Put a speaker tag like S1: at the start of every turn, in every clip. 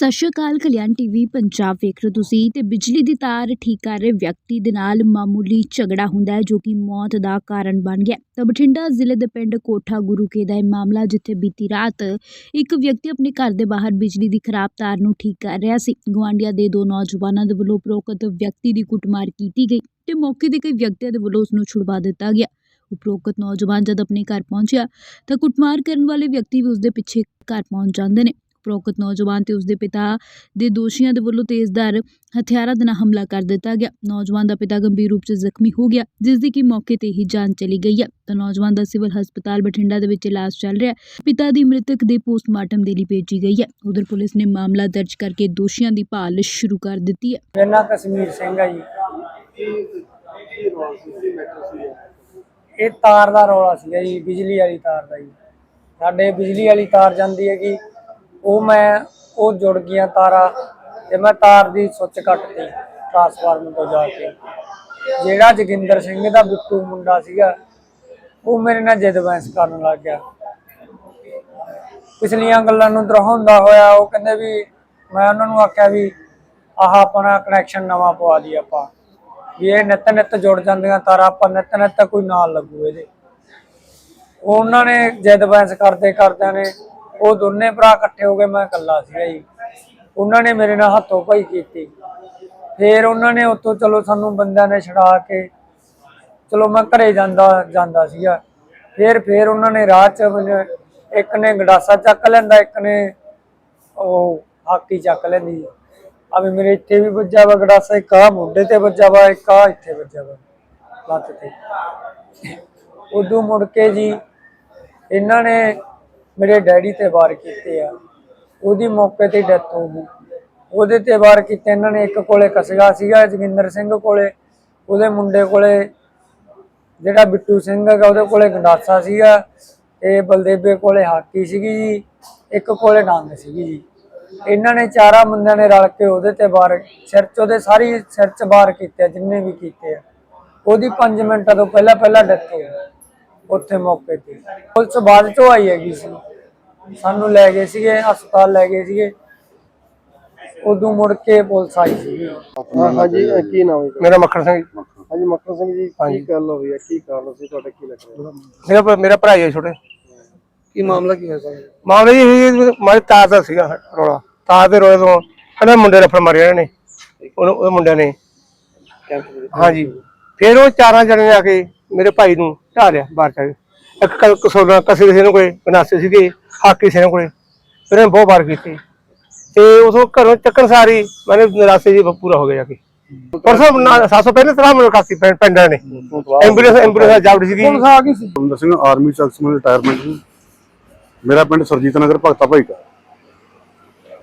S1: ਸਤਿ ਸ਼੍ਰੀ ਅਕਾਲ, ਕਲਿਆਣ ਟੀਵੀ, ਪੰਜਾਬ ਵੇਖ ਰਹੇ ਹੋ ਤੁਸੀਂ ਤੇ ਬਿਜਲੀ ਦੀ ਤਾਰ ਠੀਕ ਕਰ ਰਹੇ ਵਿਅਕਤੀ ਦੇ ਨਾਲ ਮਾਮੂਲੀ ਝਗੜਾ ਹੁੰਦਾ ਹੈ ਜੋ ਕਿ ਮੌਤ ਦਾ ਕਾਰਨ ਬਣ ਗਿਆ। ਤਾਂ ਬਠਿੰਡਾ ਜ਼ਿਲ੍ਹੇ ਦੇ ਪਿੰਡ ਕੋਠਾ ਗੁਰੂਕੇ ਦਾ ਇਹ ਮਾਮਲਾ ਜਿੱਥੇ ਬੀਤੀ ਰਾਤ ਇੱਕ ਵਿਅਕਤੀ ਆਪਣੇ ਘਰ ਦੇ ਬਾਹਰ ਬਿਜਲੀ ਦੀ ਖਰਾਬ ਤਾਰ ਨੂੰ ਠੀਕ ਕਰ ਰਿਹਾ ਸੀ। ਗੁਆਂਢੀਆਂ ਦੇ ਦੋ ਨੌਜਵਾਨਾਂ ਦੇ ਵੱਲੋਂ ਉਪਰੋਕਤ ਵਿਅਕਤੀ ਦੀ ਕੁੱਟਮਾਰ ਕੀਤੀ ਗਈ ਤੇ ਮੌਕੇ ਤੇ ਕਈ ਵਿਅਕਤੀਆਂ ਦੇ ਵੱਲੋਂ ਉਸ ਨੂੰ ਛੁਡਵਾ ਦਿੱਤਾ ਗਿਆ। ਉਪਰੋਕਤ ਨੌਜਵਾਨ ਜਦ ਆਪਣੇ ਘਰ ਪਹੁੰਚਿਆ ਤਾਂ ਕੁੱਟਮਾਰ ਕਰਨ ਵਾਲੇ ਵਿਅਕਤੀ ਵੀ ਉਸ ਦੇ ਪਿੱਛੇ ਘਰ ਪਹੁੰਚ ਜਾਂਦੇ ਨੇ। ਉਪਰੋਕਤ ਨੌਜਵਾਨ ਤੇ ਉਸ ਪਿਤਾ ਦੇ ਦੋਸ਼ੀਆਂ ਦੇ ਵੱਲੋਂ ਤੇਜ਼ਧਾਰ ਹਥਿਆਰਾਂ ਦੇ ਨਾਲ ਹਮਲਾ ਕਰ ਦਿੱਤਾ ਗਿਆ। ਨੌਜਵਾਨ ਦਾ ਪਿਤਾ ਗੰਭੀਰ ਰੂਪ 'ਚ ਜ਼ਖਮੀ ਹੋ ਗਿਆ ਜਿਸ ਦੀ ਕਿ ਮੌਕੇ ਤੇ ਹੀ ਜਾਨ ਚਲੀ ਗਈ ਹੈ। ਤਾਂ ਨੌਜਵਾਨ ਦਾ ਸਿਵਲ ਹਸਪਤਾਲ ਬਠਿੰਡਾ ਦੇ ਵਿੱਚ ਇਲਾਜ ਚੱਲ ਰਿਹਾ ਹੈ। ਪਿਤਾ ਦੀ ਮ੍ਰਿਤਕ ਦੇ ਪੋਸਟਮਾਰਟਮ ਦੇ ਲਈ ਭੇਜੀ ਗਈ ਹੈ। ਉਧਰ ਪੁਲਿਸ ਨੇ ਮਾਮਲਾ ਦਰਜ ਕਰਕੇ ਦੋਸ਼ੀਆਂ ਦੀ ਭਾਲ ਸ਼ੁਰੂ ਕਰ ਦਿੱਤੀ ਹੈ।
S2: ਮੇਰਾ ਨਾਂ ਕਸ਼ਮੀਰ ਸਿੰਘ ਆ ਜੀ। ਇਹ ਤਾਰ ਦਾ ਰੌਲਾ ਸੀਗਾ ਜੀ, ਬਿਜਲੀ ਵਾਲੀ ਤਾਰ ਦਾ ਜੀ। ਸਾਡੇ ਬਿਜਲੀ ਵਾਲੀ ਤਾਰ ਜਾਂਦੀ ਹੈ ਕਿ ਉਹ ਮੈਂ, ਉਹ ਜੁੜ ਗਈਆਂ ਤਾਰਾਂ ਤੇ ਮੈਂ ਤਾਰ ਦੀ ਸੁੱਚ ਕੱਟਤੀ ਟਰਾਂਸਫਾਰਮਰ ਤੋਂ ਜਾ ਕੇ। ਜਿਹੜਾ ਜੋਗਿੰਦਰ ਸਿੰਘ ਦਾ ਬਿੱਟੂ ਮੁੰਡਾ ਸੀਗਾ, ਉਹ ਮੇਰੇ ਨਾਲ ਜਿੱਦ ਬਹਿਸ ਕਰਨ ਲੱਗ ਗਿਆ। ਪਿਛਲੀਆਂ ਗੱਲਾਂ ਨੂੰ ਦਰਹਾਉਂਦਾ ਹੋਇਆ ਉਹ ਕਹਿੰਦੇ ਵੀ, ਮੈਂ ਉਹਨਾਂ ਨੂੰ ਆਖਿਆ ਵੀ, ਆਹ ਆਪਣਾ ਕਨੈਕਸ਼ਨ ਨਵਾਂ ਪਵਾ ਦੀ ਆਪਾਂ। ਵੀ ਇਹ ਨਿੱਤ ਨਿੱਤ ਜੁੜ ਜਾਂਦੀਆਂ ਤਾਰਾਂ, ਆਪਾਂ ਨਿੱਤ ਨਿੱਤ ਕੋਈ ਨਾਲ ਲੱਗੂ ਇਹਦੇ। ਉਹਨਾਂ ਨੇ ਜਿੱਦ ਬੈਂਸ ਕਰਦੇ ਕਰਦਿਆਂ ਨੇ ਉਹ ਦੋਨੇ ਭਰਾ ਇਕੱਠੇ ਹੋ ਗਏ, ਮੈਂ ਇਕੱਲਾ ਸੀਗਾ ਜੀ। ਉਹਨਾਂ ਨੇ ਮੇਰੇ ਨਾਲ ਹੱਥੋਂ ਪਾਈ ਕੀਤੀ। ਫਿਰ ਉਹਨਾਂ ਨੇ ਉੱਥੋਂ ਚਲੋ ਸਾਨੂੰ ਬੰਦਿਆਂ ਨੇ ਛਡਾ ਕੇ, ਚਲੋ ਮੈਂ ਘਰੇ ਜਾਂਦਾ ਜਾਂਦਾ ਸੀਗਾ। ਫਿਰ ਫਿਰ ਉਹਨਾਂ ਨੇ ਰਾਹ 'ਚ ਇੱਕ ਨੇ ਗੰਡਾਸਾ ਚੱਕ ਲੈਂਦਾ, ਇੱਕ ਨੇ ਉਹ ਹਾਕੀ ਚੱਕ ਲੈਂਦੀ ਆ। ਵੀ ਮੇਰੇ ਇੱਥੇ ਵੀ ਵੱਜਾ ਵਾ ਗੰਡਾਸਾ ਇੱਕ ਆ ਮੋਢੇ ਤੇ ਵੱਜਾ ਵਾ, ਇੱਕ ਆ ਇੱਥੇ ਵੱਜਾ ਵਾ, ਲੱਤ ਤੇ। ਉਦੋਂ ਮੁੜ ਕੇ ਜੀ, ਇਹਨਾਂ ਨੇ ਮੇਰੇ ਡੈਡੀ ਤੇ ਵਾਰ ਕੀਤੇ ਆ। ਉਹਦੀ ਮੌਕੇ ਤੇ ਡੈਥ ਹੋ ਗਈ। ਉਹਦੇ ਤੇ ਵਾਰ ਕੀਤੇ ਇਹਨਾਂ ਨੇ ਇੱਕ ਕੋਲੇ ਕਸਗਾ ਸੀਗਾ ਜੋਗਿੰਦਰ ਸਿੰਘ ਕੋਲੇ ਉਹਦੇ ਮੁੰਡੇ ਕੋਲੇ ਜਿਹੜਾ ਬਿੱਟੂ ਸਿੰਘ ਹੈਗਾ ਉਹਦੇ ਕੋਲੇ ਗੰਡਾਸਾ ਸੀਗਾ ਤੇ ਬਲਦੇਵੇ ਕੋਲੇ ਹਾਕੀ ਸੀਗੀ ਜੀ ਇੱਕ ਕੋਲੇ ਡਾਂਗ ਸੀਗੀ ਜੀ। ਇਹਨਾਂ ਨੇ ਚਾਰਾਂ ਬੰਦਿਆਂ ਨੇ ਰਲ ਕੇ ਉਹਦੇ ਤੇ ਵਾਰ ਸਿਰ 'ਚ ਉਹਦੇ ਸਾਰੀ ਸਿਰ 'ਚ ਵਾਰ ਕੀਤੇ ਆ, ਜਿੰਨੇ ਵੀ ਕੀਤੇ ਆ। ਉਹਦੀ 5 ਮਿੰਟਾਂ ਤੋਂ ਪਹਿਲਾਂ ਪਹਿਲਾਂ ਡੈਥ ਹੋ ਗਈ ਉੱਥੇ ਮੌਕੇ ਤੇ। ਪੁਲਿਸ ਬਾਅਦ ਚੋਂ ਆਈ ਹੈਗੀ ਸੀ। ਸਾਨੂੰ ਲੈ ਗਏ ਸੀਗੇ ਹਸਪਤਾਲ ਲੈ ਗਏ ਸੀਗੇ। ਉਦੋਂ ਮੁੜ ਕੇ ਪੁਲਿਸ ਆਈ
S3: ਹਾਂ ਹਾਂਜੀ ਇਹ ਕੀ ਨਾਮ ਹੈ?
S4: ਮੇਰਾ ਮੱਖਣ ਸਿੰਘ ਜੀ।
S3: ਹਾਂਜੀ ਮੱਖਣ ਸਿੰਘ ਜੀ ਕੀ ਗੱਲ ਹੋਈ ਹੈ? ਕੀ ਕਾਰਨ ਸੀ? ਤੁਹਾਡਾ ਕੀ ਲੱਗ ਰਿਹਾ
S4: ਮੇਰਾ ਮੇਰਾ ਭਰਾ ਹੀ ਹੈ ਛੋਟੇ।
S3: ਕੀ ਮਾਮਲਾ ਕੀ ਹੋਇਆ ਸਰ?
S4: ਮਾਮਲਾ ਜੀ ਇਹ ਸੀ, ਮਾਰੇ ਤਾਰ ਦਾ ਸੀਗਾ ਰੋਲਾ। ਤਾਰ ਦੇ ਰੋਲੇ ਤੋਂ ਇਹਨਾਂ ਮੁੰਡੇ ਫਿਰ ਮਾਰਿਆ ਇਹਨਾਂ। ਨੇ ਉਹਦੇ ਮੁੰਡਿਆਂ ਨੇ। ਹਾਂਜੀ। ਫਿਰ ਉਹ ਚਾਰਾਂ ਜਣੇ ਆ ਕੇ ਮੇਰੇ ਭਾਈ ਨੂੰ ਢਾਲਿਆ ਬਾਹਰ ਚਾ ਇੱਕ ਕ- ਕਸੋਲਾ ਕਸੇ ਕਿਸੇ ਨੂੰ ਕੋਈ ਗਨਾਸੇ ਸੀਗੇ ਹਾਕੀ ਕਿਸੇ ਨੂੰ ਕੋਲੇ ਫਿਰ ਇਹਨੇ ਬਹੁਤ ਵਾਰ ਕੀਤੀ। ਤੇ ਉਸੋਂ ਘਰੋਂ ਚੱਕਣ ਸਾਰੀ ਮੈਨੇ ਨਿਰਾਸੇ ਜੀ ਪੂਰਾ ਹੋ ਗਿਆ ਜਾ ਕੇ। ਪਰਸੋਂ ਨਾ- ਸੱਤ ਸੌ ਪਹਿਲੇ ਤਰ੍ਹਾਂ ਮੈਨੂੰ ਕਾਸੀ ਪਿੰਡ- ਨੇ। ਐਂਬੂਲੈਂਸ ਐਂਬੂਲੈਂਸ ਜਾਵੜੀ ਸੀਗੀ।
S3: ਆ ਗਈ ਸੀ।
S5: ਸੁਰਿੰਦਰ ਸਿੰਘ ਆਰਮੀ ਚ ਐਕਸਮੈਨ ਰਿਟਾਇਰਮੈਂਟ ਨੂੰ ਮੇਰਾ ਪਿੰਡ ਸਰਜੀਤ ਨਗਰ ਭਗਤਾ ਭਾਈ ਦਾ।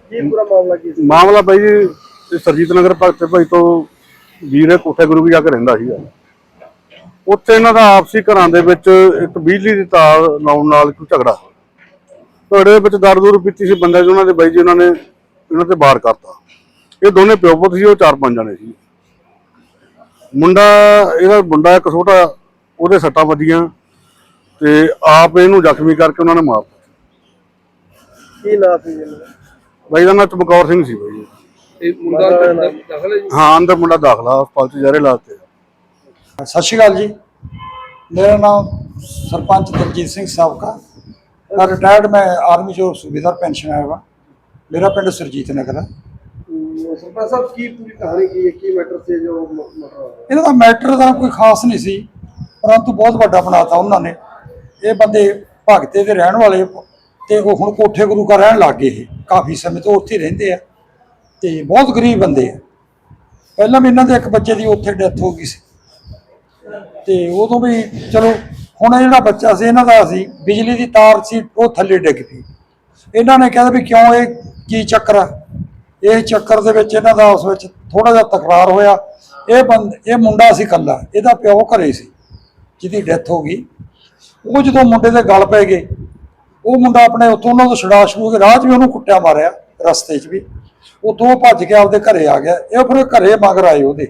S3: ਕੀ ਪੂਰਾ ਮਾਮਲਾ ਕੀ ਸੀ?
S5: ਮਾਮਲਾ ਬਾਈ ਜੀ ਸਰਜੀਤ ਨਗਰ ਭਗਤੇ ਭਾਈ ਤੋਂ ਵੀਰ ਕੋਠੇ ਗੁਰੂ ਵੀ ਜਾ ਕੇ ਰਹਿੰਦਾ ਸੀਗਾ। ਉੱਥੇ ਇਹਨਾਂ ਦਾ ਆਪਸੀ ਘਰਾਂ ਦੇ ਵਿੱਚ ਇੱਕ ਬਿਜਲੀ ਦੀ ਤਾਰ ਲਾਉਣ ਨਾਲ ਕੋਈ ਝਗੜਾ ਹੋਇਆ। ਝਗੜੇ ਵਿੱਚ ਦਰ ਦੂਰ ਪੀਤੀ ਸੀ ਬੰਦੇ ਜੀ ਉਹਨਾਂ ਦੇ ਬਾਈ ਜੀ ਉਹਨਾਂ ਨੇ ਇਹਨਾਂ ਤੇ ਵਾਰ ਕਰਤਾ ਇਹ ਦੋਨੇ ਪਿਓ ਪੁੱਤ ਸੀ ਉਹ ਚਾਰ ਪੰਜ ਜਣੇ ਸੀ ਮੁੰਡਾ ਇਹਦਾ ਮੁੰਡਾ ਇੱਕ ਛੋਟਾ ਉਹਦੇ ਸੱਟਾਂ ਵੱਜੀਆਂ ਤੇ ਆਪ ਇਹਨੂੰ ਜ਼ਖਮੀ ਕਰਕੇ ਉਹਨਾਂ ਨੇ ਮਾਰਤਾ
S3: ਕੀ ਨਾਂ ਸੀ ਇਹਨਾਂ ਦਾ?
S5: ਬਾਈ ਦਾ ਨਾਮ ਚਮਕੌਰ ਸਿੰਘ ਸੀ ਬਾਈ ਜੀ।
S3: ਇਹ ਮੁੰਡਾ ਦਾਖਲ ਹੈ ਜੀ
S5: ਹਾਂ ਅੰਦਰ ਮੁੰਡਾ ਦਾਖਲਾ ਹਸਪਤਾਲ ਚ ਜਾਰੇ ਲਾਤੇ
S6: ਸਤਿ ਸ਼੍ਰੀ ਅਕਾਲ ਜੀ। ਮੇਰਾ ਨਾਮ ਸਰਪੰਚ ਦਲਜੀਤ ਸਿੰਘ ਸਾਬਕਾ। ਮੈਂ ਰਿਟਾਇਰਡ ਮੈਂ ਆਰਮੀ ਚੋਂ ਸੂਬੇਦਾਰ ਪੈਨਸ਼ਨ ਆਇਆ ਵਾ। ਮੇਰਾ ਪਿੰਡ ਸੁਰਜੀਤ ਨਗਰ ਹੈ
S3: ਸਰਪੰਚ ਸਾਹਿਬ ਕੀ ਪੂਰੀ ਕਹਾਣੀ ਕੀ ਹੈ? ਕੀ ਮੈਟਰ ਸੀ ਜੋ ਮ- ਮਸਲਾ ਹੋਇਆ?
S6: ਇਹਨਾਂ ਦਾ ਮੈਟਰ ਦਾ ਕੋਈ ਖਾਸ ਨਹੀਂ ਸੀ ਪਰੰਤੂ ਬਹੁਤ ਵੱਡਾ ਬਣਾਤਾ ਉਹਨਾਂ ਨੇ। ਇਹ ਬੰਦੇ ਭਗਤੇ ਦੇ ਰਹਿਣ ਵਾਲੇ ਤੇ ਉਹ ਹੁਣ ਕੋਠੇ ਗੁਰੂ ਘਰ ਰਹਿਣ ਲੱਗ ਗਏ ਇਹ। ਕਾਫੀ ਸਮੇਂ ਤੋਂ ਉੱਥੇ ਰਹਿੰਦੇ ਆ ਤੇ ਬਹੁਤ ਗਰੀਬ ਬੰਦੇ ਆ। ਪਹਿਲਾਂ ਵੀ ਇਹਨਾਂ ਦੇ ਇੱਕ ਬੱਚੇ ਦੀ ਉੱਥੇ ਡੈਥ ਹੋ ਗਈ ਸੀ। ਤੇ ਉਦੋਂ ਵੀ ਚਲੋ, ਹੁਣ ਇਹ ਜਿਹੜਾ ਬੱਚਾ ਸੀ, ਇਹਨਾਂ ਦਾ ਸੀ, ਬਿਜਲੀ ਦੀ ਤਾਰ ਸੀ, ਉਹ ਥੱਲੇ ਡਿੱਗ ਪਈ। ਇਹਨਾਂ ਨੇ ਕਿਹਾ ਵੀ ਕਿਉਂ ਇਹ ਕੀ ਚੱਕਰ ਆ? ਇਹ ਚੱਕਰ ਦੇ ਵਿੱਚ ਇਹਨਾਂ ਦਾ ਉਸ ਵਿੱਚ ਥੋੜਾ ਜਿਹਾ ਤਕਰਾਰ ਹੋਇਆ। ਇਹ ਬੰਦ, ਇਹ ਮੁੰਡਾ ਸੀ ਕੱਲਾ ਇਹਦਾ ਪਿਓ ਘਰੇ ਸੀ, ਜਿਹਦੀ ਡੈਥ ਹੋ ਗਈ। ਉਹ ਜਦੋਂ ਮੁੰਡੇ ਦੇ ਗਲ ਪੈ ਗਏ, ਉਹ ਮੁੰਡਾ ਆਪਣੇ ਉੱਥੋਂ ਉਹਨਾਂ ਤੋਂ ਛੜਾ ਛੂ ਕੇ ਰਾਹ 'ਚ ਵੀ ਉਹਨੂੰ ਕੁੱਟਿਆ ਮਾਰਿਆ, ਰਸਤੇ 'ਚ ਵੀ। ਉੱਥੋਂ ਉਹ ਭੱਜ ਕੇ ਆਪਦੇ ਘਰੇ ਆ ਗਿਆ। ਇਹ ਫਿਰ ਘਰੇ ਮਗਰ ਆਏ ਉਹਦੇ।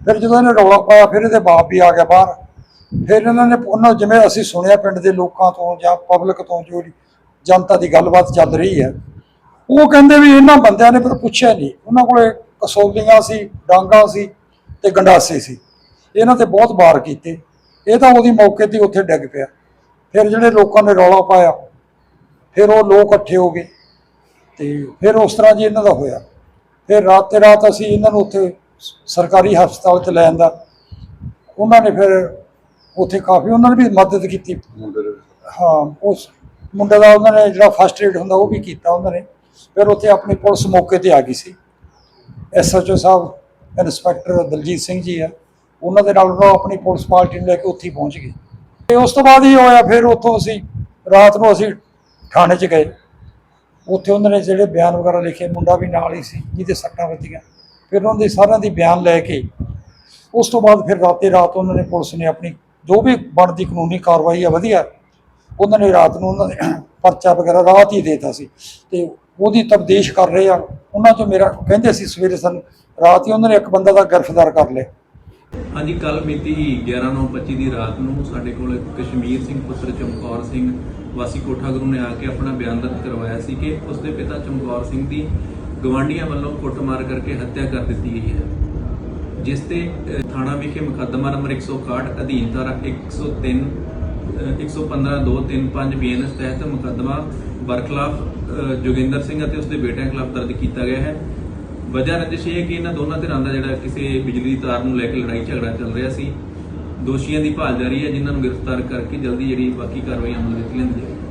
S6: ਫਿਰ ਜਦੋਂ ਇਹਨੇ ਰੌਲਾ ਪਾਇਆ, ਫਿਰ ਇਹਦੇ ਬਾਪ ਵੀ ਆ ਗਿਆ ਬਾਹਰ। ਫਿਰ ਇਹਨਾਂ ਨੇ ਉਹਨਾਂ ਜਿਵੇਂ ਅਸੀਂ ਸੁਣਿਆ ਪਿੰਡ ਦੇ ਲੋਕਾਂ ਤੋਂ ਜਾਂ ਪਬਲਿਕ ਤੋਂ ਜੋ ਜਨਤਾ ਦੀ ਗੱਲਬਾਤ ਚੱਲ ਰਹੀ ਹੈ, ਉਹ ਕਹਿੰਦੇ ਵੀ ਇਹਨਾਂ ਬੰਦਿਆਂ ਨੇ ਫਿਰ ਪੁੱਛਿਆ ਨਹੀਂ। ਉਹਨਾਂ ਕੋਲੇ ਕਸੋਲੀਆਂ ਸੀ, ਡਾਂਗਾ ਸੀ ਤੇ ਗੰਡਾਸੇ ਸੀ। ਇਹਨਾਂ ਤੇ ਬਹੁਤ ਵਾਰ ਕੀਤੇ। ਇਹ ਤਾਂ ਉਹਦੀ ਮੌਕੇ ਤੇ ਉੱਥੇ ਡਿੱਗ ਪਿਆ। ਫਿਰ ਜਿਹੜੇ ਲੋਕਾਂ ਨੇ ਰੌਲਾ ਪਾਇਆ, ਫਿਰ ਉਹ ਲੋਕ ਇਕੱਠੇ ਹੋ ਗਏ ਤੇ ਫਿਰ ਉਸ ਤਰ੍ਹਾਂ ਜੀ ਇਹਨਾਂ ਦਾ ਹੋਇਆ। ਫਿਰ ਰਾਤ ਤੇ ਰਾਤ ਅਸੀਂ ਇਹਨਾਂ ਨੂੰ ਉੱਥੇ ਸਰਕਾਰੀ ਹਸਪਤਾਲ 'ਚ ਲੈ ਆਂਦਾ ਉਹਨਾਂ ਨੇ ਫਿਰ ਉੱਥੇ ਕਾਫੀ ਉਹਨਾਂ ਨੇ ਵੀ ਮਦਦ ਕੀਤੀ। ਹਾਂ ਉਸ ਮੁੰਡੇ ਦਾ ਉਹਨਾਂ ਨੇ ਜਿਹੜਾ ਫਸਟ ਏਡ ਹੁੰਦਾ ਉਹ ਵੀ ਕੀਤਾ ਉਹਨਾਂ ਨੇ। ਫਿਰ ਉੱਥੇ ਆਪਣੀ ਪੁਲਿਸ ਮੌਕੇ ਤੇ ਆ ਗਈ ਸੀ। ਐਸਐਚਓ ਸਾਹਿਬ ਇੰਸਪੈਕਟਰ ਦਲਜੀਤ ਸਿੰਘ ਜੀ ਆ ਉਹਨਾਂ ਦੇ ਨਾਲ ਉਹ ਆਪਣੀ ਪੁਲਿਸ ਪਾਰਟੀ ਨੂੰ ਲੈ ਕੇ ਉੱਥੇ ਪਹੁੰਚ ਗਏ। ਤੇ ਉਸ ਤੋਂ ਬਾਅਦ ਹੀ ਹੋਇਆ ਫਿਰ ਉੱਥੋਂ ਅਸੀਂ ਰਾਤ ਨੂੰ ਅਸੀਂ ਥਾਣੇ 'ਚ ਗਏ। ਉੱਥੇ ਉਹਨਾਂ ਨੇ ਜਿਹੜੇ ਬਿਆਨ ਵਗੈਰਾ ਲਿਖੇ ਮੁੰਡਾ ਵੀ ਨਾਲ ਹੀ ਸੀ ਜਿਹਦੇ ਸੱਟਾਂ ਵੱਜੀਆਂ। ਫਿਰ ਉਹਨਾਂ ਦੇ ਸਾਰਿਆਂ ਦੀ ਬਿਆਨ ਲੈ ਕੇ ਉਸ ਤੋਂ ਬਾਅਦ ਫਿਰ ਰਾਤੇ ਰਾਤ ਉਹਨਾਂ ਨੇ ਪੁਲਿਸ ਨੇ ਆਪਣੀ ਜੋ ਵੀ ਬਣਦੀ ਕਾਨੂੰਨੀ ਕਾਰਵਾਈ ਆ ਵਧੀਆ, ਉਹਨਾਂ ਨੇ ਰਾਤ ਨੂੰ ਉਹਨਾਂ ਨੇ ਪਰਚਾ ਵਗੈਰਾ ਰਾਤ ਹੀ ਦੇਤਾ ਸੀ ਤੇ ਉਹਦੀ ਤਬਦੀਸ਼ ਕਰ ਰਹੇ ਆ। ਉਹਨਾਂ ਚੋਂ ਮੇਰਾ ਕਹਿੰਦੇ ਸੀ ਸਵੇਰੇ ਸਾਨੂੰ ਰਾਤ ਹੀ ਉਹਨਾਂ ਨੇ ਇੱਕ ਬੰਦਾ ਦਾ ਗ੍ਰਿਫਤਾਰ ਕਰ ਲਿਆ।
S7: ਹਾਂਜੀ ਕੱਲ ਮਿਤੀ 11/9/25 ਦੀ ਰਾਤ ਨੂੰ ਸਾਡੇ ਕੋਲ ਕਸ਼ਮੀਰ ਸਿੰਘ ਪੁੱਤਰ ਚਮਕੌਰ ਸਿੰਘ ਵਾਸੀ ਕੋਠਾ ਗੁਰੂ ਨੇ ਆ ਕੇ ਆਪਣਾ ਬਿਆਨ ਦਰਜ ਕਰਵਾਇਆ ਸੀ ਕਿ ਉਸਦੇ ਪਿਤਾ ਚਮਕੌਰ ਸਿੰਘ ਦੀ ਗਵਾਂਢੀਆਂ ਵੱਲੋਂ ਕੁੱਟਮਾਰ ਕਰਕੇ ਹੱਤਿਆ ਕਰ ਦਿੱਤੀ ਗਈ ਹੈ। ਜਿਸ ਤੇ ਥਾਣਾ ਵਿਖੇ ਮੁਕੱਦਮਾ ਨੰਬਰ 161 ਅਧੀਨ ਧਾਰਾ 103 ਅਹ, 115 235 ਬੀਐਨਐਸ ਤਹਿਤ ਮੁਕੱਦਮਾ ਬਰਖਲਾਫ ਜੋਗਿੰਦਰ ਸਿੰਘ ਅਤੇ ਉਸਦੇ ਬੇਟਿਆਂ ਖਿਲਾਫ ਦਰਜ ਕੀਤਾ ਗਿਆ ਹੈ। ਵਜ੍ਹਾ ਰੰਜਿਸ਼ ਇਹ ਹੈ ਕਿ ਇਹਨਾਂ ਦੋਨਾਂ ਧਿਰਾਂ ਦਾ ਜਿਹੜਾ ਕਿਸੇ ਬਿਜਲੀ ਦੀ ਤਾਰ ਨੂੰ ਲੈ ਕੇ ਲੜਾਈ ਝਗੜਾ ਚੱਲ ਰਿਹਾ ਸੀ। ਦੋਸ਼ੀਆਂ ਦੀ ਭਾਲ ਜਾਰੀ ਹੈ ਜਿਨ੍ਹਾਂ ਨੂੰ ਗ੍ਰਿਫਤਾਰ ਕਰਕੇ ਜਲਦੀ ਜਿਹੜੀ ਬਾਕੀ ਕਾਰਵਾਈ ਅਮਲ ਵਿੱਚ ਲਿਆਂਦੀ ਜਾਏਗੀ।